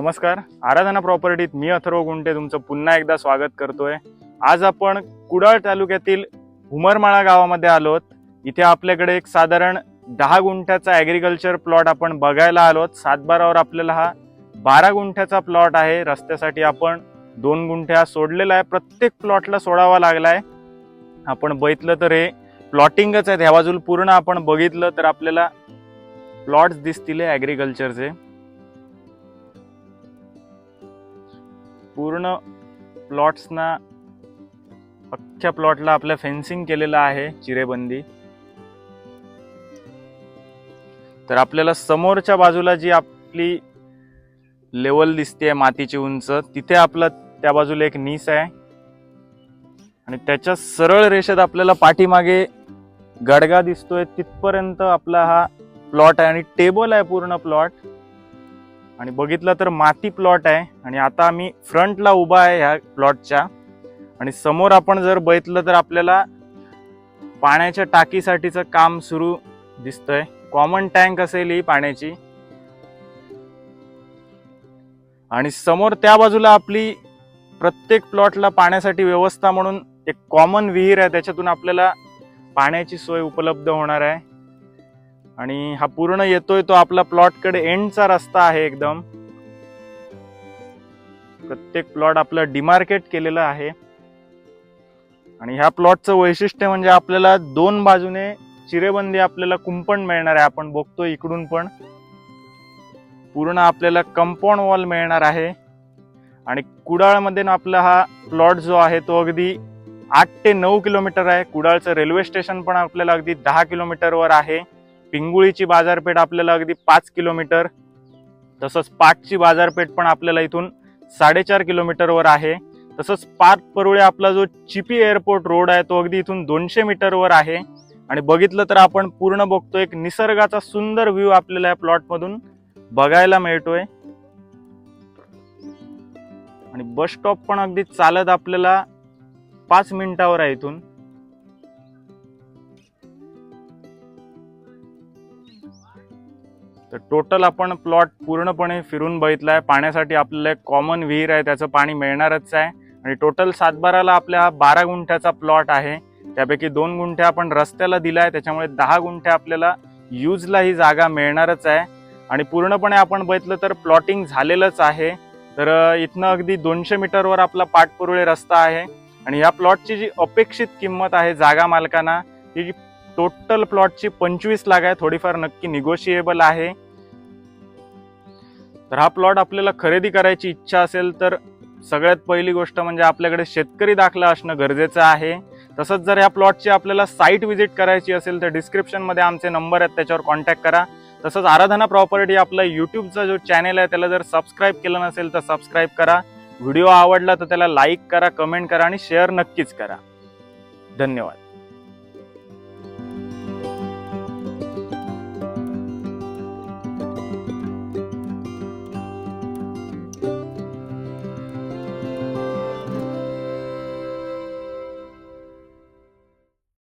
नमस्कार. आराधना प्रॉपर्टीत मी अथर्व गुंटे तुमचं पुन्हा एकदा स्वागत करतोय. आज आपण कुडाळ तालुक्यातील हुमरमाळा गावामध्ये आलोत. इथे आपल्याकडे एक साधारण दहा गुंठ्याचा ॲग्रिकल्चर प्लॉट आपण बघायला आलोत. सातबारावर आपल्याला हा बारा गुंठ्याचा प्लॉट आहे. रस्त्यासाठी आपण दोन गुंठ्या सोडलेला आहे. प्रत्येक प्लॉटला सोडावा लागलाय. आपण बघितलं तर हे प्लॉटिंगच आहेत ह्या बाजूला पूर्ण आपण बघितलं तर आपल्याला प्लॉट्स दिसतील ॲग्रिकल्चरचे पूर्ण प्लॉट्सना अख्ख्या प्लॉटला आपल्या फेन्सिंग केलेलं आहे चिरेबंदी. तर आपल्याला समोरच्या बाजूला जी आपली लेवल दिसते मातीची उंच तिथे आपला त्या बाजूला एक नीस आहे. आणि त्याच्या सरळ रेषेत आपल्याला पाठीमागे गडगा दिसतोय तिथपर्यंत आपला हा प्लॉट आहे. आणि टेबल आहे पूर्ण प्लॉट. आणि बघितलं तर माती प्लॉट आहे आणि आता आम्ही फ्रंटला उभा आहे ह्या प्लॉटच्या आणि समोर आपण जर बघितलं तर आपल्याला पाण्याच्या टाकीसाठीचं काम सुरू दिसतंय. कॉमन टँक असेल ही पाण्याची. आणि समोर त्या बाजूला आपली प्रत्येक प्लॉटला पाण्यासाठी व्यवस्था म्हणून एक कॉमन विहीर आहे. त्याच्यातून आपल्याला पाण्याची सोय उपलब्ध होणार आहे. आणि हा पूर्ण येतोय तो आपला प्लॉटकडे एंडचा रस्ता आहे एकदम. प्रत्येक प्लॉट आपलं डिमार्केट केलेलं आहे. आणि ह्या प्लॉटचं वैशिष्ट्य म्हणजे आपल्याला दोन बाजूने चिरेबंदी आपल्याला कुंपण मिळणार आहे आपण बघतो इकडून पण. पूर्ण आपल्याला कंपाऊंड वॉल मिळणार आहे. आणि कुडाळमध्ये ना आपला हा प्लॉट जो आहे तो अगदी आठ ते नऊ किलोमीटर आहे. कुडाळचं रेल्वे स्टेशन पण आपल्याला अगदी दहा किलोमीटरवर आहे. पिंगुळीची बाजारपेठ आपल्याला अगदी पाच किलोमीटर तसंच पाटची बाजारपेठ पण आपल्याला इथून साडेचार किलोमीटरवर आहे. तसंच पाट परुळे आपला जो चिपी एअरपोर्ट रोड आहे तो अगदी इथून दोनशे मीटरवर आहे. आणि बघितलं तर आपण पूर्ण बघतो एक निसर्गाचा सुंदर व्ह्यू आपल्याला या प्लॉटमधून बघायला मिळतोय. आणि बस स्टॉप पण अगदी चालत आपल्याला पाच मिनिटावर आहे इथून. तर टोटल आपण प्लॉट पूर्णपणे फिरून बघितला आहे पाण्यासाठी आपल्याला एक कॉमन विहीर आहे त्याचं पाणी मिळणारच आहे. आणि टोटल सातबाराला आपल्या हा बारा गुंठ्याचा प्लॉट आहे. त्यापैकी दोन गुंठे आपण रस्त्याला दिलाय त्याच्यामुळे दहा गुंठे आपल्याला यूजला ही जागा मिळणारच आहे. आणि पूर्णपणे आपण बघितलं तर प्लॉटिंग झालेलंच आहे. तर इथनं अगदी दोनशे मीटरवर आपला पाटपुरुळे रस्ता आहे. आणि या प्लॉटची जी अपेक्षित किंमत आहे जागा मालकांना ती जी टोटल प्लॉटची पंचवीस लाख आहे. थोडीफार नक्की निगोशिएबल आहे. तर हा प्लॉट आपल्याला खरेदी करायची इच्छा असेल तर सगळ्यात पहिली गोष्ट म्हणजे आपल्याकडे शेतकरी दाखला असणं गरजेचं आहे. तसंच जर या प्लॉटची आपल्याला साईट व्हिजिट करायची असेल तर डिस्क्रिप्शनमध्ये आमचे नंबर आहेत त्याच्यावर कॉन्टॅक्ट करा. तसंच आराधना प्रॉपर्टी आपला यूट्यूबचा जो चॅनेल आहे त्याला जर सबस्क्राईब केलं नसेल तर सबस्क्राईब करा. व्हिडिओ आवडला तर त्याला लाईक करा कमेंट करा आणि शेअर नक्कीच करा. धन्यवाद.